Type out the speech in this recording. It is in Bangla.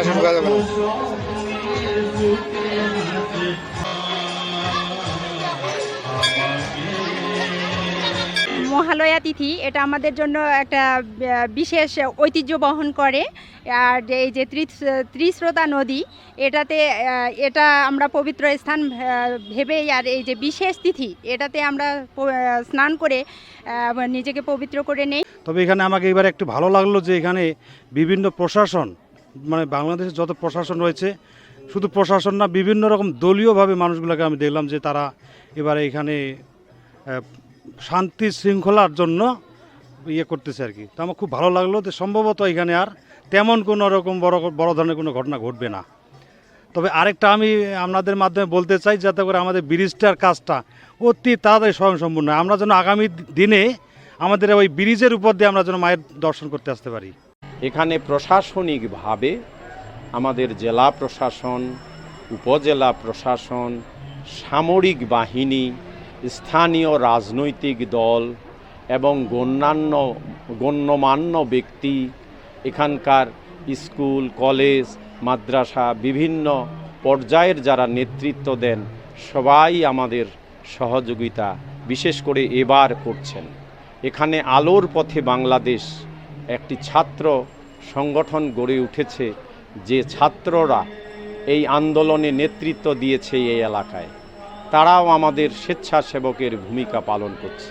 আশেপাশে ঢোকা যাবে না মহালয়া তিথি এটা আমাদের জন্য একটা বিশেষ ঐতিহ্য বহন করে। আর যে এই যে ত্রিস্রোতা নদী এটাতে এটা আমরা পবিত্র স্থান ভেবেই আর এই যে বিশেষ তিথি এটাতে আমরা স্নান করে নিজেকে পবিত্র করে নেই। তবে এখানে আমাকে এবার একটু ভালো লাগল যে এখানে বিভিন্ন প্রশাসন মানে বাংলাদেশের যত প্রশাসন রয়েছে, শুধু প্রশাসন না, বিভিন্ন রকম দলীয়ভাবে মানুষগুলোকে আমি দেখলাম যে তারা এবারে এখানে শান্তি শৃঙ্খলার জন্য ইয়ে করতেছে আর কি। তো আমার খুব ভালো লাগল যে সম্ভবত এখানে আর তেমন কোনো রকম বড় বড় ধরনের কোনো ঘটনা ঘটবে না। তবে আরেকটা আমি আপনাদের মাধ্যমে বলতে চাই, যাতে করে আমাদের ব্রিজটার কাজটা অতি তাড়াতাড়ি স্বয়ংসম্পূর্ণ। আমরা যেন আগামী দিনে আমাদের ওই ব্রিজের উপর দিয়ে আমরা যেন মায়ের দর্শন করতে আসতে পারি। এখানে প্রশাসনিকভাবে আমাদের জেলা প্রশাসন, উপজেলা প্রশাসন, সামরিক বাহিনী, স্থানীয় রাজনৈতিক দল এবং গণ্যান্য, গণ্যমান্য ব্যক্তি, এখানকার স্কুল, কলেজ, মাদ্রাসা, বিভিন্ন পর্যায়ের যারা নেতৃত্ব দেন, সবাই আমাদের সহযোগিতা বিশেষ করে এবার করছেন। এখানে আলোর পথে বাংলাদেশ একটি ছাত্র সংগঠন গড়ে উঠেছে যে ছাত্ররা এই আন্দোলনে নেতৃত্ব দিয়েছে এই এলাকায়। তারাও আমাদের স্বেচ্ছাসেবকের ভূমিকা পালন করছে।